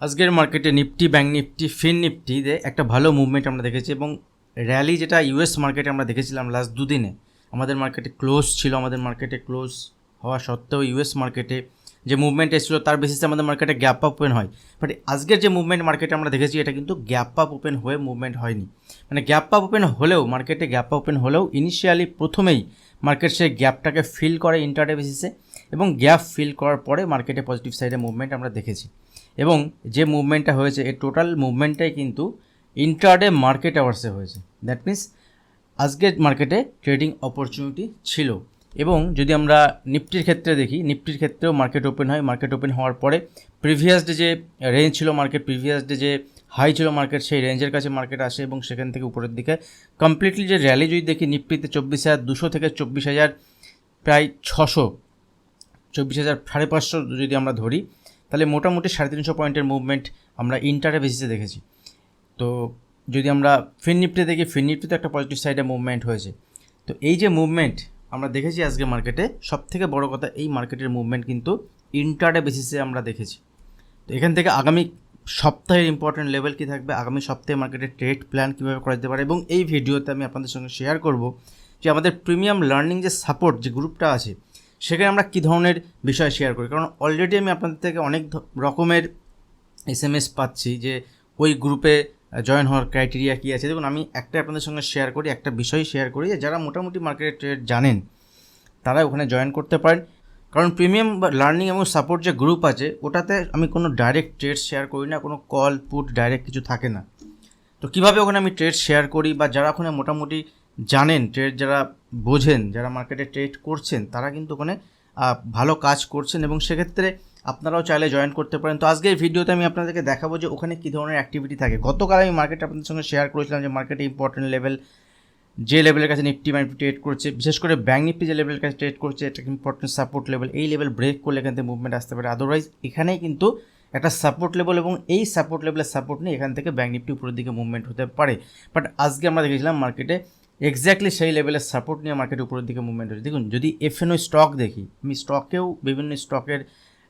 আজকের মার্কেটে Nifty bank Nifty, fin নিফটিতে একটা ভালো মুভমেন্ট আমরা দেখেছি এবং র্যালি যেটা ইউএস মার্কেটে আমরা দেখেছিলাম লাস্ট দুদিনে, আমাদের মার্কেটে ক্লোজ ছিল, আমাদের মার্কেটে ক্লোজ হওয়া সত্ত্বেও ইউএস মার্কেটে যে মুভমেন্ট এসেছিল তার বেসিসে আমাদের মার্কেটে গ্যাপ আপ ওপেন হয়। বাট আজকের যে মুভমেন্ট মার্কেটে আমরা দেখেছি এটা কিন্তু গ্যাপ আপ ওপেন হয়ে মুভমেন্ট হয়নি। মানে গ্যাপ আপ ওপেন হলেও মার্কেটে গ্যাপ আপ ওপেন হলেও ইনিশিয়ালি প্রথমেই মার্কেট সেই গ্যাপটাকে ফিল করে ইন্টারডে বেসিসে এবং গ্যাপ ফিল করার পরে মার্কেটে পজিটিভ সাইডে মুভমেন্ট আমরা দেখেছি। এবং যে মুভমেন্টটা হয়েছে এই টোটাল মুভমেন্টটাই কিন্তু ইন্টারডে মার্কেট আওয়ার্সে হয়েছে। দ্যাট মিন্স আজকের মার্কেটে ট্রেডিং অপরচুনিটি ছিল। এবং যদি আমরা নিফটির ক্ষেত্রে দেখি, নিফটির ক্ষেত্রেও মার্কেট ওপেন হয়। মার্কেট ওপেন হওয়ার পরে প্রিভিয়াস ডে যে রেঞ্জ ছিল মার্কেট প্রিভিয়াস ডে যে হাই ছিল মার্কেট সেই রেঞ্জের কাছে মার্কেট আসে এবং সেখান থেকে উপরের দিকে কমপ্লিটলি যে র্যালি যদি দেখি, নিফটিতে চব্বিশ হাজার দুশো থেকে চব্বিশ হাজার প্রায় ছশো, চব্বিশ হাজার সাড়ে পাঁচশো যদি আমরা ধরি তাহলে মোটামুটি সাড়ে তিনশো পয়েন্টের মুভমেন্ট আমরা ইন্টারে বেসিসে দেখেছি। তো যদি আমরা ফিন দেখি ফিন নিফটিতে একটা পজিটিভ সাইডে মুভমেন্ট হয়েছে। তো এই যে মুভমেন্ট আমরা দেখেছি আজকে মার্কেটে সব থেকে বড় কথা এই মার্কেটের মুভমেন্ট কিন্তু ইন্টারডে বেসিসে আমরা দেখেছি। তো এখান থেকে আগামী সপ্তাহের ইম্পর্টেন্ট লেভেল কী থাকবে, আগামী সপ্তাহে মার্কেটের ট্রেড প্ল্যান কীভাবে করা যেতে পারে এবং এই ভিডিওতে আমি আপনাদের সঙ্গে শেয়ার করব যে আমাদের প্রিমিয়াম লার্নিং যে সাপোর্ট যে গ্রুপটা আছে সেখানে আমরা কী ধরনের বিষয় শেয়ার করি? কারণ অলরেডি আমি আপনাদের থেকে অনেক রকমের এস এম এস পাচ্ছি যে ওই গ্রুপে জয়েন হওয়ার ক্রাইটেরিয়া কী আছে। দেখুন, আমি একটা আপনাদের সঙ্গে শেয়ার করি, একটা বিষয় শেয়ার করি যে যারা মোটামুটি মার্কেটের ট্রেড জানেন, তারা ওখানে জয়েন করতে পারেন। কারণ প্রিমিয়াম লার্নিং এবং সাপোর্ট যে গ্রুপ আছে, ওটাতে আমি কোনো ডাইরেক্ট ট্রেড শেয়ার করি না, কোনো কল পুট ডাইরেক্ট কিছু থাকে না। তো কীভাবে ওখানে আমি ট্রেড শেয়ার করি বা যারা ওখানে মোটামুটি জানেন ট্রেড যারা বোঝেন, যারা মার্কেটে ট্রেড করছেন, তারা কিন্তু ওখানে ভালো কাজ করছেন এবং সেক্ষেত্রে আপনারাও চাইলে জয়েন করতে পারেন। তো আজকের ভিডিওতে আমি আপনাদেরকে দেখাবো যে ওখানে কী ধরনের অ্যাক্টিভিটি থাকে। গতকাল আমি মার্কেটে আপনাদের সঙ্গে শেয়ার করেছিলাম যে মার্কেটে ইম্পর্টেন্ট লেভেল যে লেভেলের কাছে নিফটি মার্কেট ট্রেড করছে, বিশেষ করে ব্যাঙ্ক নিফটি যে লেভেলের কাছে ট্রেড করছে, এটা ইম্পর্টেন্ট সাপোর্ট লেভেল এই লেভেল ব্রেক করলে এখান থেকে মুভমেন্ট আসতে পারে। আদারওয়াইজ এখানেই কিন্তু একটা সাপোর্ট লেভেল এবং এই সাপোর্ট লেভেলের সাপোর্ট নিয়ে এখান থেকে ব্যাঙ্ক নিফটি উপরের দিকে মুভমেন্ট হতে পারে। বাট আজকে আমরা দেখেছিলাম মার্কেটে এক্স্যাক্টলি সেই লেভেলের সাপোর্ট নিয়ে মার্কেট উপরের দিকে মুভমেন্ট হচ্ছে। দেখুন, যদি এফএনও স্টক দেখি, আমি স্টকেও বিভিন্ন স্টকের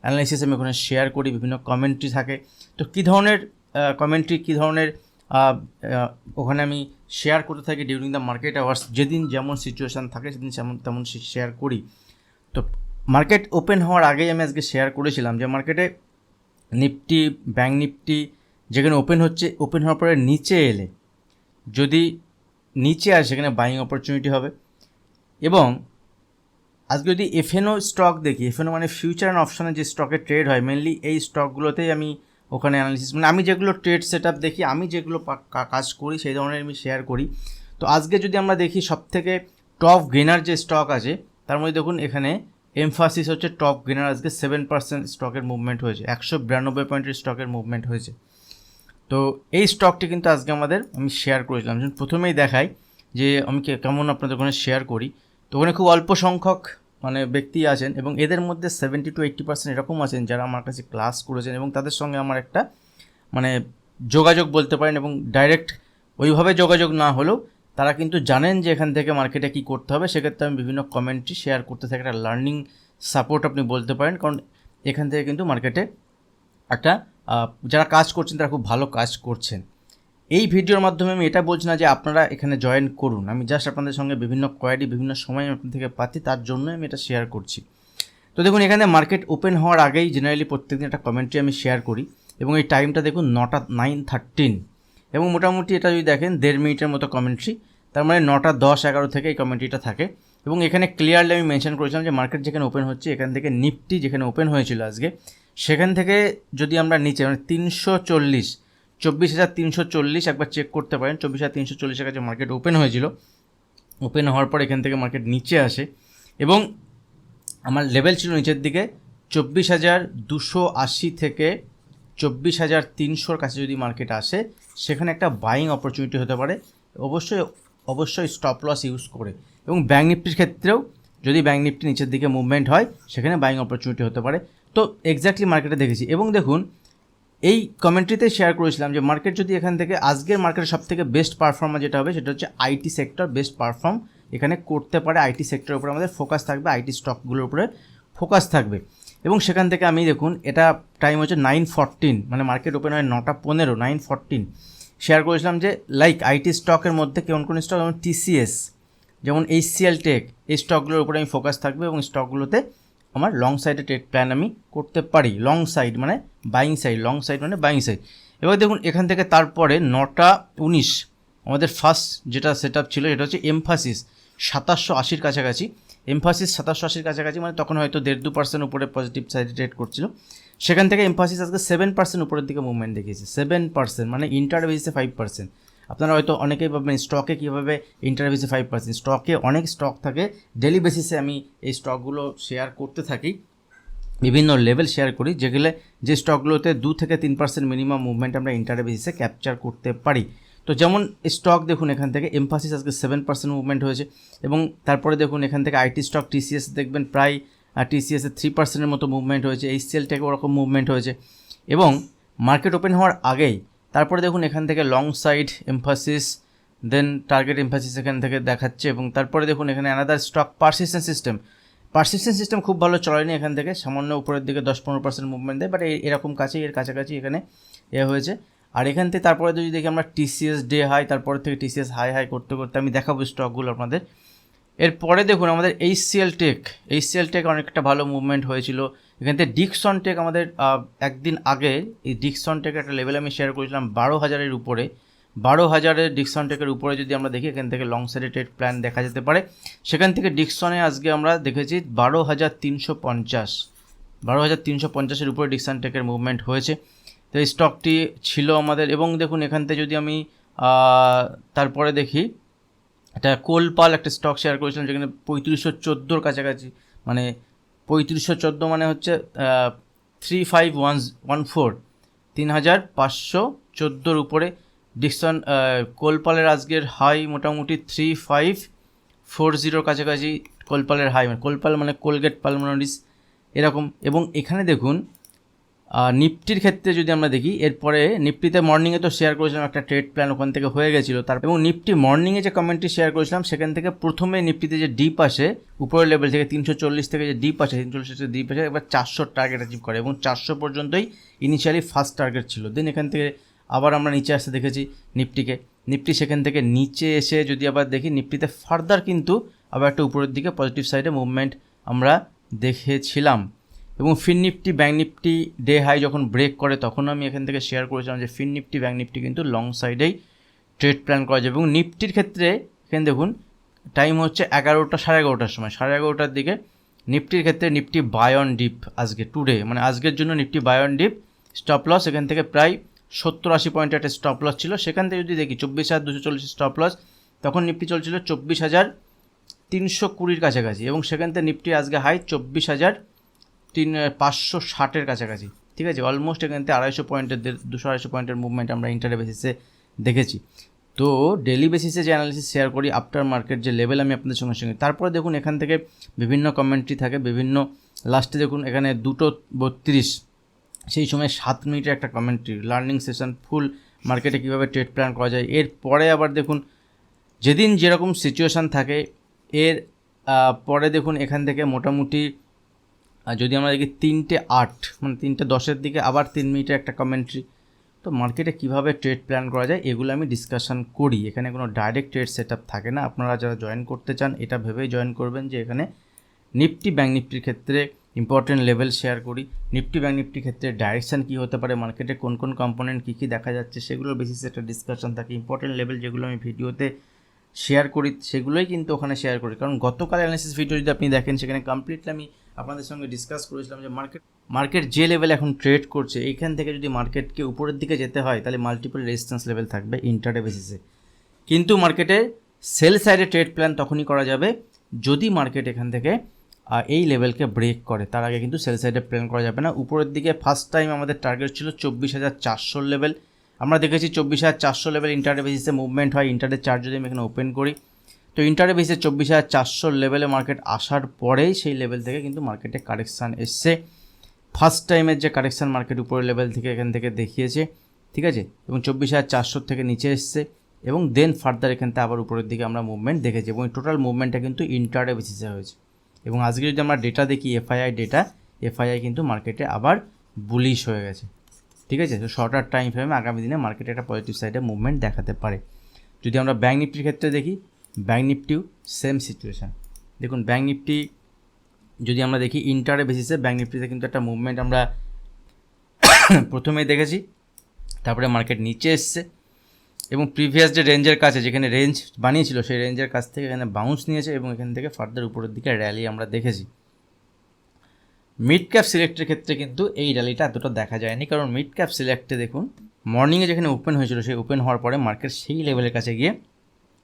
অ্যানালাইসিস আমি ওখানে শেয়ার করি, বিভিন্ন কমেন্ট্রি থাকে। তো কী ধরনের কমেন্ট্রি কী ধরনের ওখানে আমি শেয়ার করতে থাকি ডিউরিং দ্য মার্কেট আওয়ার্স যেদিন যেমন সিচুয়েশান থাকে, সেদিন যেমন তেমন শেয়ার করি। তো মার্কেট ওপেন হওয়ার আগেই আমি আজকে শেয়ার করেছিলাম যে মার্কেটে নিফটি ব্যাঙ্ক নিফটি যেখানে ওপেন হচ্ছে ওপেন হওয়ার পরে নিচে এলে যদি নিচে আসে সেখানে বাইং অপরচুনিটি হবে। এবং আজকে যদি এফএনও স্টক দেখি এফএনও মানে ফিউচার অ্যান্ড অপশানে যে স্টকে ট্রেড হয় মেনলি এই স্টকগুলোতেই আমি ওখানে অ্যানালিসিস মানে আমি যেগুলো ট্রেড সেট দেখি, আমি যেগুলো কাজ করি, সেই ধরনের আমি শেয়ার করি। তো আজকে যদি আমরা দেখি সব থেকে টপ গেনার যে স্টক আছে, তার মধ্যে দেখুন এখানে এমফাসিস হচ্ছে টপ গেনার আজকে সেভেন পার্সেন্ট স্টকের মুভমেন্ট হয়েছে, একশো বিরানব্বই পয়েন্টের স্টকের মুভমেন্ট হয়েছে। তো এই স্টকটি কিন্তু আজকে আমাদের আমি শেয়ার করেছিলাম। যেমন প্রথমেই দেখাই যে আমি কেমন আপনাদের ওখানে শেয়ার করি। তো ওখানে খুব অল্প সংখ্যক মানে ব্যক্তি আছেন এবং এদের মধ্যে সেভেন্টি টু এইট্টি পার্সেন্ট এরকম আছেন যারা আমার কাছে ক্লাস করেছেন এবং তাদের সঙ্গে আমার একটা মানে যোগাযোগ বলতে পারেন এবং ডাইরেক্ট ওইভাবে যোগাযোগ না হলেও তারা কিন্তু জানেন যে এখান থেকে মার্কেটে কী করতে হবে। সেক্ষেত্রে আমি বিভিন্ন কমেন্ট্রি শেয়ার করতে থাকি। একটা লার্নিং সাপোর্ট আপনি বলতে পারেন। কারণ এখান থেকে কিন্তু মার্কেটে একটা যারা কাজ করছেন, তারা খুব ভালো কাজ করছেন। এই ভিডিওর মাধ্যমে আমি এটা বলছি না যে আপনারা এখানে জয়েন করুন। আমি জাস্ট আপনাদের সঙ্গে বিভিন্ন কোয়ারি বিভিন্ন সময় আপনাদের থেকে পাচ্ছি, তার জন্যই আমি এটা শেয়ার করছি। তো দেখুন, এখানে মার্কেট ওপেন হওয়ার আগেই জেনারেলি প্রত্যেকদিন একটা কমেন্ট্রি আমি শেয়ার করি এবং এই টাইমটা দেখুন নটা নাইন থার্টিন এবং মোটামুটি এটা যদি দেখেন, দেড় মিনিটের মতো কমেন্ট্রি তার মানে নটা দশ এগারো থেকে এই কমেন্ট্রিটা থাকে। এবং এখানে ক্লিয়ারলি আমি মেনশন করেছিলাম যে মার্কেট যেখানে ওপেন হচ্ছে, এখান থেকে নিফটি যেখানে ওপেন হয়েছিল আজকে সেখান থেকে যদি আমরা নিচে মানে তিনশো চল্লিশ, চব্বিশ হাজার তিনশো চল্লিশ একবার চেক করতে পারেন, চব্বিশ হাজার তিনশো চল্লিশের কাছে মার্কেট ওপেন হয়েছিল। ওপেন হওয়ার পর এখান থেকে মার্কেট নিচে আসে এবং আমার লেভেল ছিল নিচের দিকে, চব্বিশ হাজার দুশো আশি থেকে চব্বিশ হাজার তিনশোর কাছে যদি মার্কেট আসে, সেখানে একটা বাইং অপরচুনিটি হতে পারে। অবশ্যই অবশ্যই স্টপ লস ইউজ করে। এবং ব্যাঙ্ক নিফটির ক্ষেত্রেও যদি ব্যাঙ্ক নিফটি নিচের দিকে মুভমেন্ট হয়, সেখানে বাইং অপরচুনিটি হতে পারে। তো এক্স্যাক্টলি মার্কেটে দেখেছি। এবং দেখুন, এই কমেন্ট্রিতে শেয়ার করেছিলাম যে মার্কেট যদি এখান থেকে আজকের মার্কেটের সব থেকে বেস্ট পারফর্মার যেটা হবে, সেটা হচ্ছে আইটি সেক্টর বেস্ট পারফর্ম এখানে করতে পারে আইটি সেক্টরের উপরে আমাদের ফোকাস থাকবে আইটি স্টকগুলোর উপরে ফোকাস থাকবে। এবং সেখান থেকে আমি দেখুন, এটা টাইম হচ্ছে নাইন ফরটিন মানে মার্কেট ওপেন হয় নটা পনেরো নাইন ফরটিন শেয়ার করেছিলাম যে লাইক আইটি স্টকের মধ্যে কোন কোন স্টক যেমন টিসিএস যেমন এইচসিএল টেক এই স্টকগুলোর উপরে আমি ফোকাস থাকবে এবং স্টকগুলোতে আমার লং সাইডে ট্রেড প্ল্যান আমি করতে পারি। লং সাইড মানে বাইং সাইড লং সাইড মানে বাইং সাইড এবার দেখুন, এখান থেকে তারপরে নটা উনিশ, আমাদের ফার্স্ট যেটা সেট ছিল এটা হচ্ছে এমফাসিস সাতাশশো আশির কাছাকাছি। এমফাসিস সাতাশশো আশির কাছাকাছি মানে তখন হয়তো দেড় দু পার্সেন্ট উপরে পজিটিভ সাইডে ট্রেড করছিল। সেখান থেকে এমফাসিস আজকে সেভেন পার্সেন্ট উপরের দিকে মুভমেন্ট দেখিয়েছে। সেভেন পার্সেন্ট মানে ইন্টার ফাইভ পার্সেন্ট আপনারা হয়তো অনেকেই ভাববেন স্টকে কীভাবে ইন্টার বেসিসে ফাইভ পার্সেন্ট স্টকে অনেক স্টক থাকে ডেলি বেসিসে আমি এই স্টকগুলো শেয়ার করতে থাকি, বিভিন্ন লেভেল শেয়ার করি, যেগুলো, যে স্টকগুলোতে দু থেকে তিন পার্সেন্ট মিনিমাম মুভমেন্ট আমরা ইন্টার বেসিসে ক্যাপচার করতে পারি। তো যেমন স্টক দেখুন এখান থেকে এমফাসিস আজকে সেভেন পার্সেন্ট মুভমেন্ট হয়েছে, এবং তারপরে দেখুন এখান থেকে আইটি স্টক টিসিএস দেখবেন প্রায় টিসিএসে থ্রি পার্সেন্টের মতো মুভমেন্ট হয়েছে এইচসিএল থেকে ওরকম মুভমেন্ট হয়েছে, এবং মার্কেট ওপেন হওয়ার আগেই তারপরে দেখুন এখান থেকে long side Mphasis then target Mphasis এখান থেকে দেখাচ্ছে এবং তারপরে দেখুন এখানে another stock persistent system persistent system খুব ভালো চলেনি এখান থেকে, সামান্য উপরের দিকে দশ পনেরো পার্সেন্ট মুভমেন্ট দেয় বাট এরকম কাছেই, এর কাছাকাছি এখানে এ হয়েছে। আর এখান থেকে তারপরে যদি দেখি আমরা টিসিএস ডে হাই তারপরে থেকে টিসিএস হাই হাই করতে করতে আমি দেখাবো স্টকগুলো আপনাদের। এরপরে দেখুন আমাদের এইচসিএল টেক এইচসিএল টেক অনেকটা ভালো মুভমেন্ট হয়েছিল। এখান ডিকসন টেক আমাদের একদিন আগে এই ডিকসন টেক একটা লেভেল আমি শেয়ার করেছিলাম বারো হাজারের উপরে। বারো হাজারের ডিকসন টেকের উপরে যদি আমরা দেখি, এখান থেকে লং সাইডে ট্রেড প্ল্যান দেখা যেতে পারে। সেখান থেকে ডিকসনে আজকে আমরা দেখেছি বারো হাজার তিনশো পঞ্চাশ। বারো হাজার তিনশো পঞ্চাশের উপরে ডিকসন টেকের মুভমেন্ট হয়েছে। তো এই স্টকটি ছিল আমাদের, এবং দেখুন এখান থেকে যদি আমি তারপরে দেখি, এটা কোলপাল একটা স্টক শেয়ার করেছিলাম, যেখানে পঁয়ত্রিশশো চোদ্দোর কাছাকাছি মানে পঁয়ত্রিশশো চোদ্দ মানে হচ্ছে three five one one four তিন হাজার পাঁচশো চোদ্দোর উপরে ডিকসন কোলপালের আজকের হাই মোটামুটি থ্রি ফাইভ ফোর জিরোর কাছাকাছি কোলপালের হাই মানে কোলপাল মানে কোলগেট পালমোনারিস এরকম। এবং এখানে দেখুন নিফটির ক্ষেত্রে যদি আমরা দেখি, এরপরে নিফটিতে মর্নিংয়ে তো শেয়ার করেছিলাম, একটা ট্রেড প্ল্যান ওখান থেকে হয়ে গেছিল। তার এবং নিফটি মর্নিংয়ে যে কমেন্টটি শেয়ার করেছিলাম, সেখান থেকে প্রথমে নিফটিতে যে ডিপ আসে, উপরের লেভেল থেকে তিনশো চল্লিশ থেকে যে ডিপ আসে, তিনশো চল্লিশ থেকে ডিপ আসে, এবার চারশো টার্গেট অ্যাচিভ করে এবং চারশো পর্যন্তই ইনিশিয়ালি ফার্স্ট টার্গেট ছিল। দেন এখান থেকে আবার আমরা নিচে আসতে দেখেছি নিফটিকে। নিফটি সেখান থেকে নিচে এসে যদি আবার দেখি, নিফটিতে ফার্দার কিন্তু আবার একটা উপরের দিকে পজিটিভ সাইডে মুভমেন্ট আমরা দেখেছিলাম। এবং fin Nifty bank Nifty day high যখন ব্রেক করে তখন আমি এখান থেকে শেয়ার করেছিলাম যে ফিন নিফটি ব্যাঙ্ক নিফটি কিন্তু লং সাইডেই ট্রেড প্ল্যান করা যায় এবং নিফটির ক্ষেত্রে, এখানে দেখুন টাইম হচ্ছে এগারোটা সাড়ে এগারোটার সময়। সাড়ে এগারোটার দিকে নিফটির ক্ষেত্রে নিফটি বায়ন ডিপ আজকে টুডে মানে আজকের জন্য নিফটি বায়ন ডিপ স্টপ লস এখান থেকে প্রায় সত্তর আশি পয়েন্টের একটা স্টপ লস ছিল। সেখান থেকে যদি দেখি চব্বিশ হাজার দুশো চল্লিশ স্টপ লস তখন নিফটি চলছিল চব্বিশ হাজার তিনশো কুড়ির কাছাকাছি। এবং সেখান থেকে নিফটি আজকে হাই চব্বিশ হাজার তিন পাঁচশো ষাটের কাছাকাছি। ঠিক আছে? অলমোস্ট এখান থেকে আড়াইশো পয়েন্টের দুশো আড়াইশো পয়েন্টের মুভমেন্ট আমরা ইন্টারে বেসিসে দেখেছি। তো ডেলি বেসিসে যে অ্যানালিসিস শেয়ার করি আফটার মার্কেট যে লেভেল আমি আপনাদের সঙ্গে সঙ্গে তারপরে দেখুন এখান থেকে বিভিন্ন কমেন্ট্রি থাকে, বিভিন্ন লাস্টে দেখুন এখানে দুটো বত্রিশ। সেই সময় সাত মিনিটের একটা কমেন্ট্রি লার্নিং সেশন ফুল মার্কেটে কীভাবে ট্রেড প্ল্যান করা যায়। এর পরে আবার দেখুন, যেদিন যেরকম সিচুয়েশান থাকে, এর পরে দেখুন এখান থেকে মোটামুটি আর যদি আমরা দেখি তিনটে আট মানে তিনটে দশের দিকে আবার তিন মিনিটের একটা কমেন্ট্রি তো মার্কেটে কীভাবে ট্রেড প্ল্যান করা যায় এগুলো আমি ডিসকাশন করি। এখানে কোনো ডাইরেক্ট ট্রেড সেট থাকে না। আপনারা যারা জয়েন করতে চান, এটা ভেবেই জয়েন করবেন যে এখানে নিফটি ব্যাঙ্ক নিফটির ক্ষেত্রে ইম্পর্টেন্ট লেভেল শেয়ার করি। নিফটি ব্যাঙ্ক নিফটির ক্ষেত্রে ডাইরেকশান কী হতে পারে মার্কেটে কোন কোন কম্পোনেন্ট কী কী দেখা যাচ্ছে, সেগুলোর বেসিসে একটা ডিসকাশন থাকে। ইম্পর্টেন্ট লেভেল যেগুলো আমি ভিডিওতে শেয়ার করি, সেগুলোই কিন্তু ওখানে শেয়ার করি। কারণ গতকাল অ্যানালিসিস ভিডিও যদি আপনি দেখেন, সেখানে কমপ্লিটলি আমি আপনাদের সঙ্গে ডিসকাস করেছিলাম যে মার্কেট মার্কেট যে লেভেল এখন ট্রেড করছে এইখান থেকে যদি মার্কেটকে উপরের দিকে যেতে হয়, তাহলে মাল্টিপল রেজিস্ট্যান্স লেভেল থাকবে ইন্টারডে বেসিসে কিন্তু মার্কেটে সেল সাইডে ট্রেড প্ল্যান তখনই করা যাবে যদি মার্কেট এখান থেকে এই লেভেলকে ব্রেক করে। তার আগে কিন্তু সেল সাইডে প্ল্যান করা যাবে না। উপরের দিকে ফার্স্ট টাইম আমাদের টার্গেট ছিল চব্বিশ হাজার চারশোর লেভেল আমরা দেখেছি চব্বিশ হাজার চারশো লেভেল ইন্টারডে বেসিসে মুভমেন্ট হয়। ইন্টারডে চার্জ যদি আমি এখানে ওপেন করি তো ইন্টারে বেসে চব্বিশ হাজার চারশোর লেভেলে মার্কেট আসার পরেই সেই লেভেল থেকে কিন্তু মার্কেটে কারেকশান এসছে। ফার্স্ট টাইমের যে কারেকশান মার্কেট উপরের লেভেল থেকে এখান থেকে দেখিয়েছে, ঠিক আছে? এবং চব্বিশ হাজার চারশোর থেকে নিচে এসছে এবং দেন ফার্দার এখান থেকে আবার উপরের দিকে আমরা মুভমেন্ট দেখেছি এবং টোটাল মুভমেন্টটা কিন্তু ইন্টারে বেসিসে হয়েছে। এবং আজকে যদি আমরা ডেটা দেখি এফআইআই ডেটা এফআইআই কিন্তু মার্কেটে আবার বুলিশ হয়ে গেছে, ঠিক আছে? তো শর্টার টাইম ফ্রেমে আগামী দিনে মার্কেটে একটা পজিটিভ সাইডে মুভমেন্ট দেখাতে পারে। যদি আমরা ব্যাঙ্ক নিফটির ক্ষেত্রে দেখি ব্যাঙ্ক নিফটিও সেম সিচুয়েশান দেখুন ব্যাঙ্ক নিফটি যদি আমরা দেখি ইন্টারে বেসিসে ব্যাঙ্ক নিফটিতে কিন্তু একটা মুভমেন্ট আমরা প্রথমেই দেখেছি, তারপরে মার্কেট নিচে এসছে এবং প্রিভিয়াস যে রেঞ্জের কাছে, যেখানে রেঞ্জ বানিয়েছিল, সেই রেঞ্জের কাছ থেকে এখানে বাউন্স নিয়েছে এবং এখান থেকে ফার্দার উপরের দিকে র্যালি আমরা দেখেছি। মিড ক্যাপ সিলেক্টের ক্ষেত্রে কিন্তু এই র্যালিটা এতটা দেখা যায়নি, কারণ মিড ক্যাপ সিলেক্টে দেখুন মর্নিংয়ে যেখানে ওপেন হয়েছিল, সেই ওপেন হওয়ার পরে মার্কেট সেই লেভেলের কাছে গিয়ে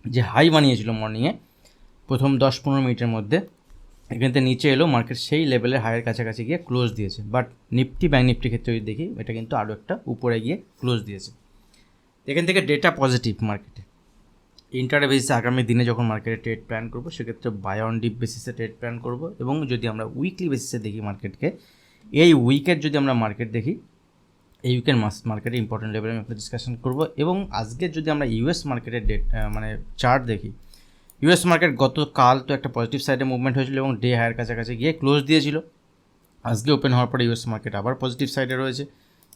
যে হাই বানিয়েছিল মর্নিংয়ে, প্রথম দশ পনেরো মিনিটের মধ্যে এখান নিচে এলো, মার্কেট সেই লেভেলের হাইয়ের কাছাকাছি গিয়ে ক্লোজ দিয়েছে। বাট নিফটি ব্যাঙ্ক নিফটির ক্ষেত্রে যদি দেখি, এটা কিন্তু আরও একটা উপরে গিয়ে ক্লোজ দিয়েছে। এখান থেকে ডেটা পজিটিভ মার্কেটে ইন্টারে বেসিসে আগামী দিনে যখন মার্কেটে ট্রেড প্ল্যান করব, সেক্ষেত্রে বাই অন ডিপ বেসিসে ট্রেড প্ল্যান করব। এবং যদি আমরা উইকলি বেসিসে দেখি মার্কেটকে এই উইকের যদি আমরা মার্কেট দেখি এই উইকের মার্কেটে ইম্পর্টেন্ট লেভেলে আমি আপনার ডিসকাশন করব। এবং আজকে যদি আমরা ইউএস মার্কেটের ডেট মানে চার্ট দেখি ইউএস মার্কেট গতকাল তো একটা পজিটিভ সাইডে মুভমেন্ট হয়েছিল এবং ডে হায়ার কাছাকাছি গিয়ে ক্লোজ দিয়েছিল। আজকে ওপেন হওয়ার পরে ইউএস মার্কেট আবার পজিটিভ সাইডে রয়েছে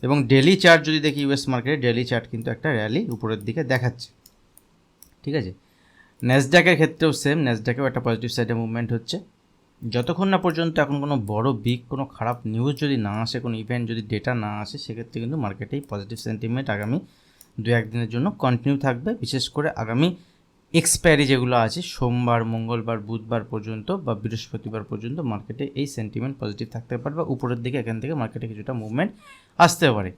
এবং ডেলি চার্ট যদি দেখি ইউএস মার্কেটে ডেলি চার্ট কিন্তু একটা র্যালি উপরের দিকে দেখাচ্ছে। ঠিক আছে? ন্যাসডাকের ক্ষেত্রেও সেম ন্যাসডাকেও একটা পজিটিভ সাইডে মুভমেন্ট হচ্ছে। যতক্ষণ না পর্যন্ত এখন কোনো বড় বিগ কোনো খারাপ নিউজ যদি না আসে, কোনো ইভেন্ট যদি ডেটা না আসে, সেক্ষেত্রে কিন্তু মার্কেটেই পজিটিভ সেন্টিমেন্ট আগামী দু একদিনের জন্য কন্টিনিউ থাকবে। বিশেষ করে আগামী এক্সপায়ারি যেগুলো আছে, সোমবার, মঙ্গলবার, বুধবার পর্যন্ত বা বৃহস্পতিবার পর্যন্ত মার্কেটে এই সেন্টিমেন্ট পজিটিভ থাকতে পারে বা উপরের দিকে এখান থেকে মার্কেটে কিছুটা মুভমেন্ট আসতে পারে।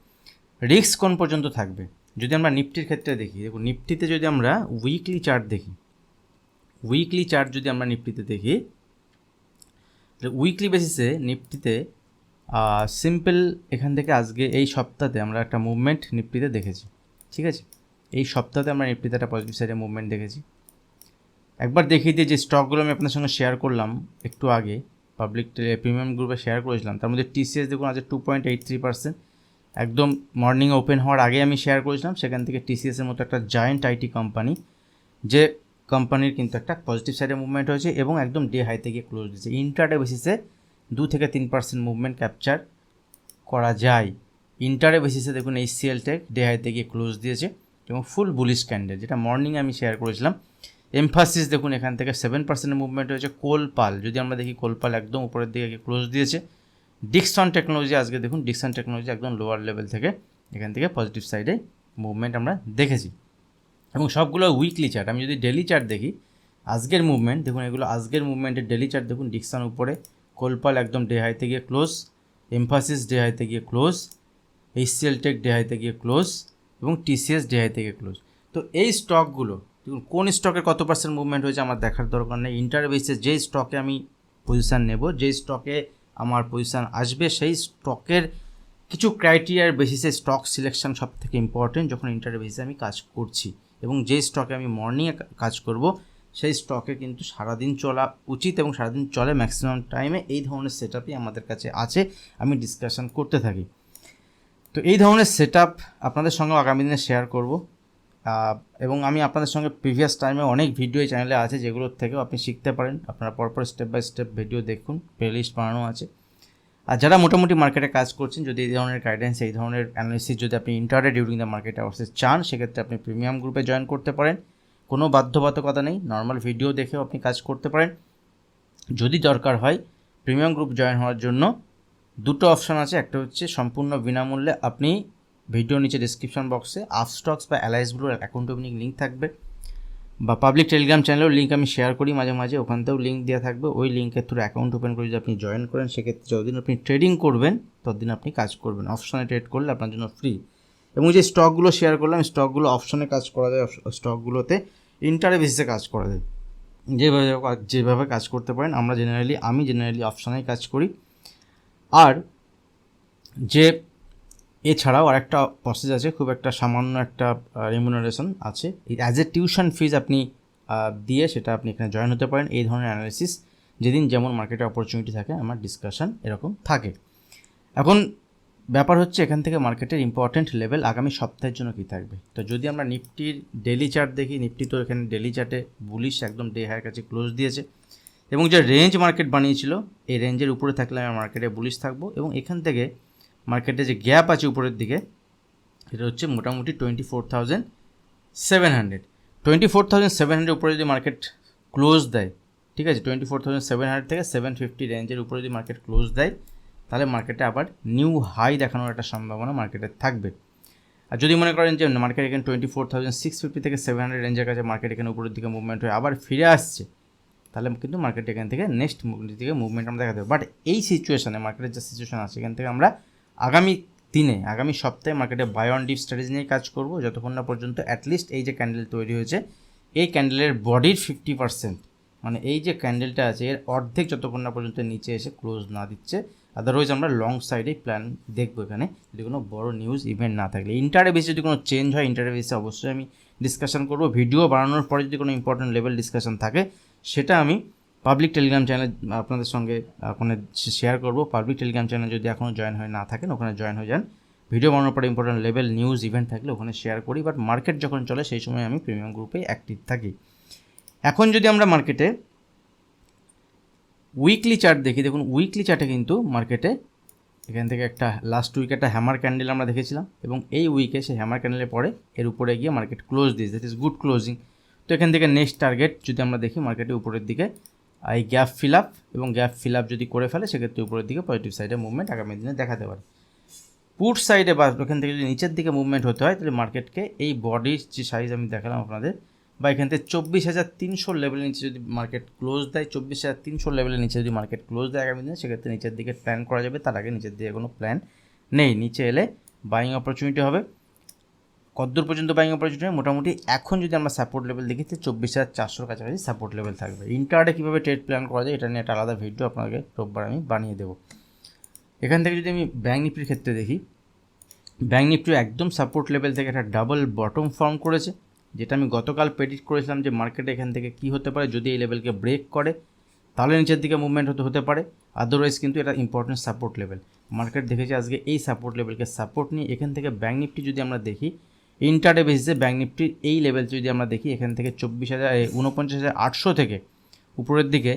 রিস্ক কোন পর্যন্ত থাকবে? যদি আমরা নিফটির ক্ষেত্রে দেখি, দেখুন, নিফটিতে যদি আমরা উইকলি চার্ট দেখি উইকলি চার্ট যদি আমরা নিফটিতে দেখি উইকলি বেসিসে নিফটিতে সিম্পল এখান থেকে আজকে এই সপ্তাহে আমরা একটা মুভমেন্ট নিফটিতে দেখেছি। ঠিক আছে? এই সপ্তাহে আমরা নিফটিতে একটা পজিটিভ সাইডে মুভমেন্ট দেখেছি। একবার দেখিয়ে দিয়ে যে স্টকগুলো আমি আপনার সঙ্গে শেয়ার করলাম একটু আগে। পাবলিক প্রিমিয়াম গ্রুপে শেয়ার করেছিলাম। তার মধ্যে টিসিএস দেখুন আজ two point eight three percent একদম মর্নিং ওপেন হওয়ার আগে আমি শেয়ার করেছিলাম। সেখান থেকে টিসিএসের মতো একটা জায়েন্ট আইটি কোম্পানি যে কোম্পানির কিন্তু একটা পজিটিভ সাইডে মুভমেন্ট হয়েছে এবং একদম ডে হাইতে গিয়ে ক্লোজ দিয়েছে। ইন্টারডে বেসিসে দু থেকে তিন পার্সেন্ট মুভমেন্ট ক্যাপচার করা যায়। ইন্টারে বেসিসে দেখুন এই সিএল টেক ডে হাইতে গিয়ে ক্লোজ দিয়েছে এবং ফুল বুলিশ ক্যান্ডেল যেটা মর্নিং আমি শেয়ার করেছিলাম। এমফাসিস দেখুন এখান থেকে সেভেন পার্সেন্টের মুভমেন্ট হয়েছে কোলপাল যদি আমরা দেখি কোলপাল একদম উপরের দিকে ক্লোজ দিয়েছে। ডিকসন টেকনোলজি আজকে দেখুন ডিকসন টেকনোলজি একদম লোয়ার লেভেল থেকে এখান থেকে পজিটিভ সাইডে মুভমেন্ট আমরা দেখেছি। এবং সবগুলো উইকলি চার্ট আমি যদি ডেলি চার্ট দেখি, আজকের মুভমেন্ট দেখুন এগুলো আজকের মুভমেন্টের ডেলি চার্ট দেখুন ডিকসন উপরে কোলপাল একদম ডে হাইতে গিয়ে ক্লোজ এমফাসিস ডে হাইতে গিয়ে ক্লোজ এইচসিএল টেক ডে হাইতে গিয়ে ক্লোজ এবং টিসিএস ডে হাই থেকে ক্লোজ তো এই স্টকগুলো দেখুন কোন স্টকের কত পার্সেন্ট মুভমেন্ট হয়েছে আমার দেখার দরকার নেই। ইন্টার বেসিস যেই স্টকে আমি পজিশান নেব যেই স্টকে আমার পজিশান আসবে, সেই স্টকের কিছু ক্রাইটেরিয়ার বেসিসে স্টক সিলেকশন সব থেকে ইম্পর্টেন্ট যখন ইন্টার আমি কাজ করছি। এবং যে স্টকে আমি মর্নিংয়ে কাজ করব, সেই স্টকে কিন্তু সারাদিন চলা উচিত এবং সারাদিন চলে ম্যাক্সিমাম টাইমে এই ধরনের সেট আমাদের কাছে আছে, আমি ডিসকাশন করতে থাকি। তো এই ধরনের সেট আপনাদের সঙ্গে আগামী দিনে শেয়ার করব। এবং আমি আপনাদের সঙ্গে প্রিভিয়াস টাইমে অনেক ভিডিও চ্যানেলে আছে যেগুলোর থেকেও আপনি শিখতে পারেন। আপনারা পরপর স্টেপ বাই স্টেপ ভিডিও দেখুন প্লেলিস্ট বানানো আছে। আর যারা মোটামুটি মার্কেটে কাজ করছেন, যদি এই ধরনের গাইডেন্স এই ধরনের অ্যানালিসিস যদি আপনি ইন্টারডে ডিউরিং দ্য মার্কেট আওয়ার্সে চান, সেক্ষেত্রে আপনি প্রিমিয়াম গ্রুপে জয়েন করতে পারেন। কোনো বাধ্যবাধকতা নেই নর্মাল ভিডিও দেখেও আপনি কাজ করতে পারেন। যদি দরকার হয় প্রিমিয়াম গ্রুপ জয়েন হওয়ার জন্য দুটো অপশান আছে। একটা হচ্ছে সম্পূর্ণ বিনামূল্যে আপনি ভিডিও নিচে ডিসক্রিপশন বক্সে আফস্টক্স বা অ্যালাইসগুলোর অ্যাকাউন্ট ওপেনিং লিঙ্ক থাকবে। বা পাবলিক টেলিগ্রাম চ্যানেলেও লিঙ্ক আমি শেয়ার করি মাঝে মাঝে, ওখানতেও লিঙ্ক দেওয়া থাকবে। ওই লিঙ্কের থ্রু অ্যাকাউন্ট ওপেন করে যদি আপনি জয়েন করেন, সেক্ষেত্রে যতদিন আপনি ট্রেডিং করবেন, ততদিন আপনি কাজ করবেন। অপশানে ট্রেড করলে আপনার জন্য ফ্রি এবং যে স্টকগুলো শেয়ার করলাম স্টকগুলো অপশানে কাজ করা যায় স্টকগুলোতে ইন্টারে বেসিসে কাজ করা যায়। যেভাবে যেভাবে কাজ করতে পারেন, আমরা জেনারেলি আমি জেনারেলি অপশানেই কাজ করি। আর যে এছাড়াও আরেকটা প্রসেস আছে, খুব একটা সামান্য একটা রেমুনারেশন আছে। অ্যাজ এ টিউশন ফিজ আপনি দিয়ে সেটা আপনি এখানে জয়েন হতে পারেন। এই ধরনের অ্যানালিসিস যেদিন যেমন মার্কেটে অপরচুনিটি থাকে, আমার ডিসকাশন এরকম থাকে। এখন ব্যাপার হচ্ছে এখান থেকে মার্কেটের ইম্পর্টেন্ট লেভেল আগামী সপ্তাহের জন্য কী থাকবে? তো যদি আমরা নিফটির ডেলি চার্ট দেখি, নিফটি তো এখানে ডেলি চার্টে বুলিশ একদম ডে হায়ের কাছে ক্লোজ দিয়েছে। এবং যে রেঞ্জ মার্কেট বানিয়েছিল, এই রেঞ্জের উপরে থাকলে আমি মার্কেটে বুলিশ থাকব। এবং এখান থেকে মার্কেটে যে গ্যাপ আছে উপরের দিকে এটা হচ্ছে মোটামুটি twenty four thousand seven hundred twenty four thousand seven hundred উপরে যদি মার্কেট ক্লোজ দেয়, ঠিক আছে? Twenty four thousand seven hundred থেকে সেভেন ফিফটি রেঞ্জের উপরে যদি মার্কেট ক্লোজ দেয়, তাহলে মার্কেটে আবার নিউ হাই দেখানোর একটা সম্ভাবনা মার্কেটে থাকবে। আর যদি মনে করেন যে মার্কেট এখানে twenty four thousand six fifty থেকে সেভেন হান্ড্রেড রেঞ্জের কাছে মার্কেট এখানে উপরের দিকে মুভমেন্ট হয়ে আবার ফিরে আসছে, তাহলে কিন্তু মার্কেট এখান থেকে নেক্সট দিকে মুভমেন্ট আমরা দেখাতে পারি বাট এই সিচুয়েশানে মার্কেটের যে সিচুয়েশান আছে, এখান থেকে আমরা আগামী দিনে, আগামী সপ্তাহে মার্কেটে বাই অন ডিপ স্ট্র্যাটেজি নিয়ে কাজ করব। যতক্ষণ না পর্যন্ত অ্যাটলিস্ট এই যে ক্যান্ডেল তৈরি হয়েছে, এই ক্যান্ডেলের বডির ফিফটি পার্সেন্ট মানে এই যে ক্যান্ডেলটা আছে, এর অর্ধেক যতক্ষণ না পর্যন্ত নিচে এসে ক্লোজ না দিচ্ছে। আদারওয়াইজ আমরা লং সাইডেই প্ল্যান দেখব এখানে, যদি কোনো বড় নিউজ ইভেন্ট না থাকলে ইন্টারে বেসে যদি কোনো চেঞ্জ হয় ইন্টারে বেসে অবশ্যই আমি ডিসকাশন করব। ভিডিও বানানোর পরে যদি কোনো ইম্পর্টেন্ট লেভেল ডিসকাশন থাকে, সেটা আমি পাবলিক টেলিগ্রাম চ্যানেল আপনাদের সঙ্গে ওখানে শেয়ার করব। পাবলিক টেলিগ্রাম চ্যানেল যদি এখনও জয়েন হয়ে না থাকেন, ওখানে জয়েন হয়ে যান। ভিডিও বানানোর পরে ইম্পর্টেন্ট লেভেল নিউজ ইভেন্ট থাকলে ওখানে শেয়ার করি। বাট মার্কেট যখন চলে, সেই সময় আমি প্রিমিয়াম গ্রুপে অ্যাক্টিভ থাকি। এখন যদি আমরা মার্কেটে উইকলি চার্ট দেখি, দেখুন উইকলি চার্টে কিন্তু মার্কেটে এখান থেকে একটা লাস্ট উইক একটা হ্যামার ক্যান্ডেল আমরা দেখেছিলাম। এবং এই উইকে সেই হ্যামার ক্যান্ডেলের পরে এর উপরে গিয়ে market close this that is good closing তো এখান থেকে নেক্সট টার্গেট যদি আমরা দেখি মার্কেটের উপরের দিকে এই গ্যাপ ফিল আপ এবং গ্যাপ ফিল আপ যদি করে ফেলে, সেক্ষেত্রে উপরের দিকে পজিটিভ সাইডে মুভমেন্ট আগামী দিনে দেখাতে পারে। পুট সাইডে বা ওখান থেকে যদি নিচের দিকে মুভমেন্ট হতে হয়, তাহলে মার্কেটকে এই বডির যে সাইজ আমি দেখালাম আপনাদের, বা এখান থেকে চব্বিশ হাজার তিনশো লেভেলের নিচে যদি মার্কেট ক্লোজ দেয়, চব্বিশ হাজার তিনশো লেভেলের নিচে যদি মার্কেট ক্লোজ দেয় আগামী দিনে, সেক্ষেত্রে নিচের দিকে প্ল্যান করা যাবে। তার আগে নিচের দিকে কোনো প্ল্যান নেই। নিচে এলে বাইং অপরচুনিটি হবে। কতদূর পর্যন্ত বাইং অপরচুনিটি মোটামুটি এখন যদি আমরা সাপোর্ট লেভেল দেখি, তো চব্বিশ হাজার চারশোর কাছাকাছি সাপোর্ট লেভেল থাকবে। ইন্টারডে কীভাবে ট্রেড প্ল্যান করা যায়, এটা নিয়ে একটা আলাদা ভিডিও আপনাকে রোববার আমি বানিয়ে দেবো। এখান থেকে যদি আমি ব্যাঙ্ক নিফটির ক্ষেত্রে দেখি ব্যাঙ্ক নিফটি একদম সাপোর্ট লেভেল থেকে একটা ডাবল বটম ফর্ম করেছে, যেটা আমি গতকাল প্রেডিক্ট করেছিলাম যে মার্কেটে এখান থেকে কী হতে পারে, যদি এই লেভেলকে ব্রেক করে, তাহলে নিচের দিকে মুভমেন্ট হতে হতে পারে। আদারওয়াইজ কিন্তু এটা ইম্পর্টেন্ট সাপোর্ট লেভেল মার্কেট দেখেছে আজকে এই সাপোর্ট লেভেলকে সাপোর্ট নিয়ে, এখান থেকে ব্যাঙ্ক নিফটি যদি আমরা দেখি ইন্টারডে বেসিসে ব্যাঙ্ক নিফটির এই লেভেল যদি আমরা দেখি, এখান থেকে চব্বিশ হাজার উনপঞ্চাশ হাজার আটশো থেকে উপরের দিকে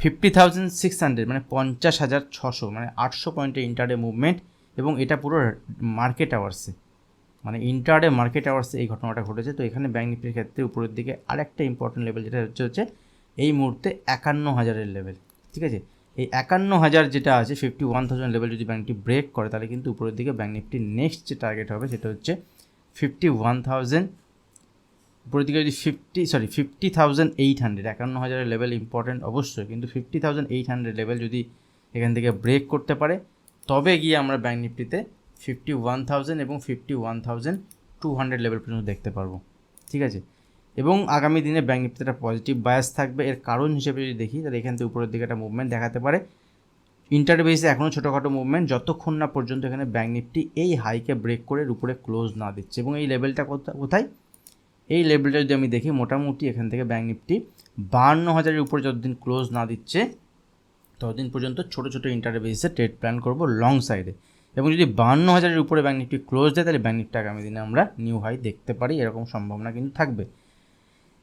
ফিফটি থাউজেন্ড সিক্স হান্ড্রেড মানে পঞ্চাশ হাজার ছশো মানে আটশো পয়েন্টে ইন্টারডে মুভমেন্ট এবং এটা পুরো মার্কেট আওয়ার্সে মানে ইন্টারডে মার্কেট আওয়ার্সে এই ঘটনাটা ঘটেছে। তো এখানে ব্যাঙ্ক নিফটির ক্ষেত্রে উপরের দিকে আরেকটা ইম্পর্টেন্ট লেভেল যেটা হচ্ছে হচ্ছে এই মুহূর্তে একান্ন হাজারের লেভেল ঠিক আছে? এই একান্ন হাজার যেটা আছে ফিফটি ওয়ান থাউজেন্ড লেভেল যদি ব্যাঙ্ক নিফটি ব্রেক করে, তাহলে কিন্তু উপরের দিকে ব্যাঙ্ক নিফটির নেক্সট যে টার্গেট হবে, সেটা হচ্ছে ফিফটি ওয়ান থাউজেন্ড উপরের দিকে যদি fifty sorry fifty thousand eight hundred একান্ন হাজারের লেভেল ইম্পর্টেন্ট অবশ্যই, কিন্তু fifty thousand eight hundred level যদি এখান থেকে ব্রেক করতে পারে, তবে গিয়ে আমরা ব্যাঙ্ক নিফটিতে ফিফটি ওয়ান থাউজেন্ড এবং fifty one thousand two hundred level পর্যন্ত দেখতে পারব, ঠিক আছে? এবং আগামী দিনে ব্যাঙ্ক নিফটিতে একটা পজিটিভ বায়াস থাকবে, এর কারণ হিসেবে যদি দেখি, তাহলে এখান থেকে উপরের দিকে একটা মুভমেন্ট দেখাতে পারে। ইন্টারবেসে এখনও ছোটোখাটো মুভমেন্ট যতক্ষণ না পর্যন্ত এখানে ব্যাঙ্ক নিফটি এই হাইকে ব্রেক করে উপরে ক্লোজ না দিচ্ছে। এবং এই লেভেলটা কোথায়? এই লেভেলটা যদি আমি দেখি, মোটামুটি এখান থেকে ব্যাঙ্ক নিফটি বাহান্ন হাজারের উপরে যতদিন ক্লোজ না দিচ্ছে, ততদিন পর্যন্ত ছোটো ছোটো ইন্টারবেসে ট্রেড প্ল্যান করব লং সাইডে এবং যদি বান্ন হাজারের উপরে ব্যাঙ্ক নিফটি ক্লোজ দেয়, তাহলে ব্যাঙ্ক নিফটি আগামী দিনে আমরা নিউ হাই দেখতে পারি, এরকম সম্ভাবনা কিন্তু থাকবে।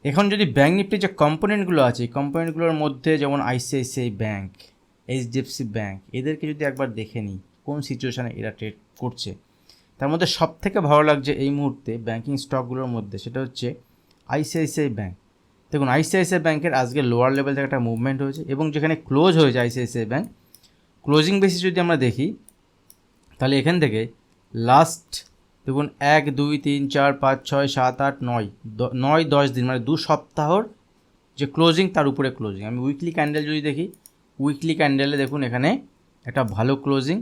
এখন যদি ব্যাঙ্ক নিফটির যে কম্পোনেন্টগুলো আছে, এই কম্পোনেন্টগুলোর মধ্যে যেমন আইসিআইসিআই ব্যাঙ্ক এইচডিএফসি ব্যাঙ্ক এদেরকে যদি একবার দেখে নিই, কোন সিচুয়েশানে এরা ট্রেড করছে। তার মধ্যে সব থেকে ভালো লাগছে এই মুহূর্তে ব্যাঙ্কিং স্টকগুলোর মধ্যে, সেটা হচ্ছে আইসিআইসিআই ব্যাঙ্ক দেখুন আইসিআইসিআই ব্যাঙ্কের আজকে লোয়ার লেভেল থেকে একটা মুভমেন্ট হয়েছে এবং যেখানে ক্লোজ হয়েছে আইসিআইসিআই ব্যাঙ্ক ক্লোজিং বেসিস যদি আমরা দেখি, তাহলে এখান থেকে লাস্ট দেখুন, এক, দুই, তিন, চার, পাঁচ, ছয়, সাত, আট, নয় নয়, দশ দিন মানে দু সপ্তাহর যে ক্লোজিং তার উপরে ক্লোজিং আমি উইকলি ক্যান্ডেল যদি দেখি উইকলি ক্যান্ডেলে দেখুন এখানে একটা ভালো ক্লোজিং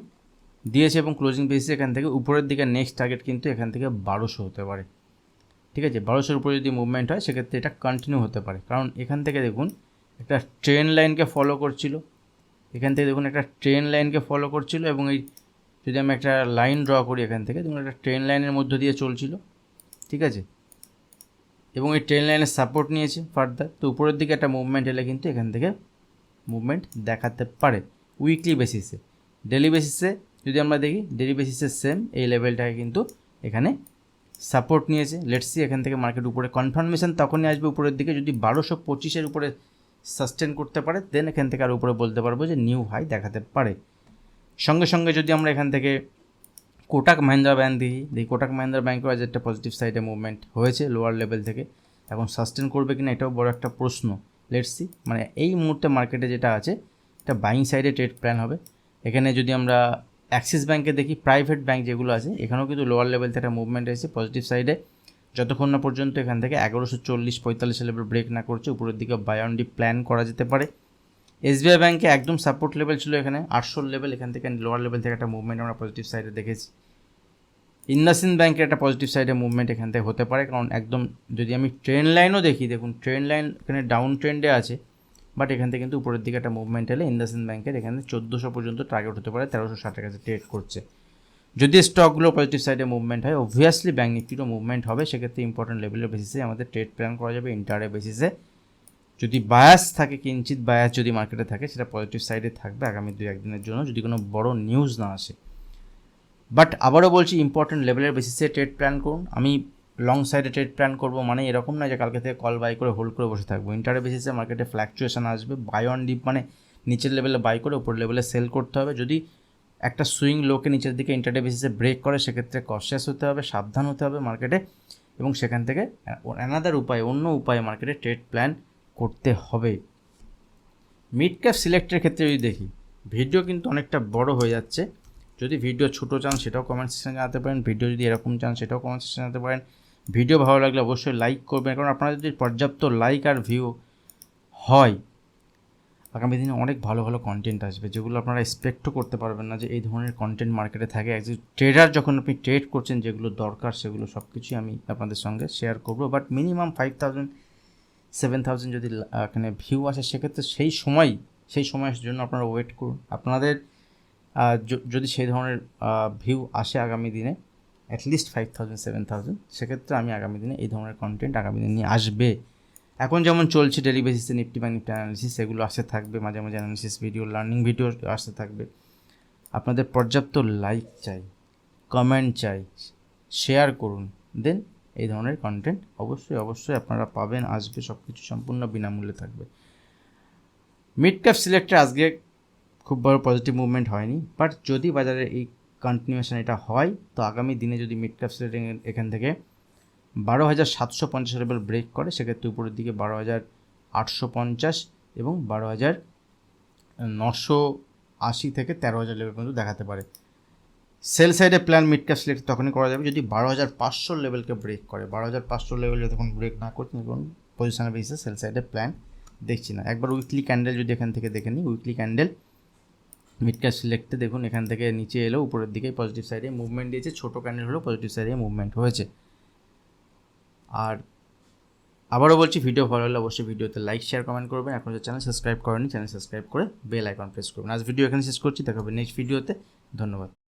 দিয়েছে এবং ক্লোজিং বেসিস এখান থেকে উপরের দিকে নেক্সট টার্গেট কিন্তু এখান থেকে বারোশো হতে পারে। ঠিক আছে? বারোশোর উপরে যদি মুভমেন্ট হয়, সেক্ষেত্রে এটা কন্টিনিউ হতে পারে। কারণ এখান থেকে দেখুন একটা ট্রেন লাইনকে ফলো করছিল। এখান থেকে দেখুন একটা ট্রেন লাইনকে ফলো করছিল এবং এই যদি আমি একটা লাইন ড্র করি এখান থেকে, দেখুন একটা ট্রেন লাইনের মধ্য দিয়ে চলছিল। ঠিক আছে? এবং এই ট্রেন লাইনের সাপোর্ট নিয়েছে ফার্দার তো উপরের দিকে একটা মুভমেন্ট এলে কিন্তু এখান থেকে মুভমেন্ট দেখাতে পারে উইকলি বেসিসে ডেলি বেসিসে যদি আমরা দেখি ডেলি বেসিসে সেম এই লেভেলটাকে কিন্তু এখানে সাপোর্ট নিয়েছে। লেটসি এখান থেকে মার্কেট উপরে কনফার্মেশন তখনই আসবে উপরের দিকে। যদি বারোশো পঁচিশের উপরে সাস্টেন করতে পারে দেন এখান থেকে আর উপরে বলতে পারব যে নিউ হাই দেখাতে পারে। সঙ্গে সঙ্গে যদি আমরা এখান থেকে কোটাক মাহিন্দ্রা ব্যাংক দেখি দেখি কোটাক মাহিন্দ্রা ব্যাংকেও আজ একটা পজিটিভ সাইডে মুভমেন্ট হয়েছে লোয়ার লেভেল থেকে। এখন সাস্টেন করবে কিনা এটাও বড় একটা প্রশ্ন। লেটসি মানে এই মুহূর্তে মার্কেটে যেটা আছে, এটা বাইং সাইডে ট্রেড প্ল্যান হবে। এখানে যদি আমরা অ্যাক্সিস ব্যাংকে দেখি প্রাইভেট ব্যাংক যেগুলো আছে, এখানেও কিন্তু লোয়ার লেভেল থেকে একটা মুভমেন্ট এসেছে পজিটিভ সাইডে যতক্ষণ না পর্যন্ত এখান থেকে এগারোশো চল্লিশ পঁয়তাল্লিশ লেভেল ব্রেক না করছে, উপরের দিকে বাই অন ডি প্ল্যান করা যেতে পারে। এসবিআই ব্যাংকে একদম সাপোর্ট লেভেল ছিল এখানে আটশো লেভেল এখান থেকে লোয়ার লেভেল থেকে একটা মুভমেন্ট আমরা পজিটিভ সাইডে দেখেছি। ইন্দাসিন ব্যাংকের একটা পজিটিভ সাইডে মুভমেন্ট এখান থেকে হতে পারে। কারণ একদম যদি আমি ট্রেন লাইনও দেখি, দেখুন ট্রেন লাইন এখানে ডাউন ট্রেন্ডে আছে বাট এখান থেকে কিন্তু উপরের দিকে একটা মুভমেন্ট এলে ইন্দাসিন ব্যাংকের এখানে চোদ্দোশো পর্যন্ত টার্গেট হতে পারে, তেরোশো ষাটের কাছে ট্রেড করছে। যদি স্টকগুলো পজিটিভ সাইডে মুভমেন্ট হয় অবভিয়াসলি ব্যাঙ্ক নিফটিরও মুভমেন্ট হবে, সেক্ষেত্রে ইম্পর্টেন্ট লেভেলের বেসিসে আমাদের ট্রেড প্ল্যান করা যাবে ইন্টারে বেসিসে যদি বায়াস থাকে কিঞ্চিত বায়াস যদি মার্কেটে থাকে, সেটা পজিটিভ সাইডে থাকবে আগামী দু একদিনের জন্য, যদি কোনো বড় নিউজ না আসে। বাট আবারও বলছি ইম্পর্টেন্ট লেভেলের বেসিসে ট্রেড প্ল্যান করুন। আমি লং সাইডে ট্রেড প্ল্যান করব মানে এরকম নয় যে কালকে থেকে কল বাই করে হোল্ড করে বসে থাকব। ইন্টারে বেসিসে মার্কেটে ফ্ল্যাকচুয়েশন আসবে। বাই অন ডিপ মানে নিচের লেভেলে বাই করে উপর লেভেলে সেল করতে হবে। যদি একটা সুইং লোকে নিচের দিকে ইন্টারডে বেসিসে ব্রেক করে, সেক্ষেত্রে কনসিয়াস হতে হবে, সাবধান হতে হবে মার্কেটে এবং সেখান থেকে অ্যানাদার উপায়, অন্য উপায়ে মার্কেটে ট্রেড প্ল্যান করতে হবে। মিড ক্যাপ সিলেক্টের ক্ষেত্রে যদি দেখি ভিডিও কিন্তু অনেকটা বড় হয়ে যাচ্ছে। যদি ভিডিও ছোটো চান, সেটাও কমেন্ট সেকশনে জানাতে পারেন। ভিডিও যদি এরকম চান, সেটাও কমেন্ট সেকশনে জানাতে পারেন। ভিডিও ভালো লাগলে অবশ্যই লাইক করবেন। কারণ আপনারা যদি পর্যাপ্ত লাইক আর ভিউ হয়, আগামী দিনে অনেক ভালো ভালো কন্টেন্ট আসবে, যেগুলো আপনারা এক্সপেক্টও করতে পারবেন না যে এই ধরনের কন্টেন্ট মার্কেটে থাকে। অ্যাজ ট্রেডার যখন আপনি ট্রেড করছেন, যেগুলো দরকার, সেগুলো সব কিছুই আমি আপনাদের সঙ্গে শেয়ার করব। But minimum five thousand seven thousand যদি এখানে ভিউ আসে, সেক্ষেত্রে সেই সময়, সেই সময়ের জন্য আপনারা ওয়েট করুন। আপনাদের যদি সেই ধরনের ভিউ আসে আগামী দিনে at least five thousand seven thousand সেক্ষেত্রে আমি আগামী দিনে এই ধরনের কন্টেন্ট আগামী দিনে নিয়ে আসবে। এখন যেমন চলছে ডেলি বেসিসে নিফটি বা নিফটি অ্যানালিসিস সেগুলো আসতে থাকবে, মাঝে মাঝে অ্যানালিসিস ভিডিও লার্নিং ভিডিও আসতে থাকবে। আপনাদের পর্যাপ্ত লাইক চাই কমেন্ট চাই শেয়ার করুন দেন এই ধরনের কন্টেন্ট অবশ্যই অবশ্যই আপনারা পাবেন, আসবে সব কিছু সম্পূর্ণ বিনামূল্যে থাকবে। মিড ক্যাপ সিলেক্টে আজকে খুব বড় পজিটিভ মুভমেন্ট হয়নি। বাট যদি বাজারে এই কন্টিনিউশন এটা হয়, তো আগামী দিনে যদি মিড ক্যাপ সিলেক্টিং এখান থেকে বারো হাজার সাতশো পঞ্চাশ লেভেল ব্রেক করে, সেক্ষেত্রে উপরের দিকে বারো হাজার আটশো পঞ্চাশ এবং বারো হাজার নশো আশি থেকে তেরো হাজার লেভেল পর্যন্ত দেখাতে পারে। সেল সাইডে প্ল্যান মিড ক্যাপ সিলেক্ট তখনই করা যাবে যদি বারো হাজার পাঁচশো লেভেলকে ব্রেক করে। বারো হাজার পাঁচশো লেভেল যতক্ষণ ব্রেক না করছে তখন পজিশনের বেসিসে সেল সাইডে প্ল্যান দেখছি না। একবার উইকলি ক্যান্ডেল যদি এখান থেকে দেখে নিই উইকলি ক্যান্ডেল মিড ক্যাপ সিলেক্টে দেখুন, এখান থেকে নিচে এলো, উপরের দিকে পজিটিভ সাইডে মুভমেন্ট দিয়েছে, ছোটো ক্যান্ডেল হলেও পজিটিভ সাইডে মুভমেন্ট হয়েছে। আর আবারও বলছি ভিডিও ভালো হলে অবশ্যই ভিডিওতে লাইক শেয়ার কমেন্ট করবেন। এখন যদি চ্যানেল সাবস্ক্রাইব করেনি চ্যানেল সাবস্ক্রাইব করে বেল আইকন প্রেস করবেন। আজ ভিডিও এখানে শেষ করছি দেখাবে নেক্সট ভিডিওতে ধন্যবাদ।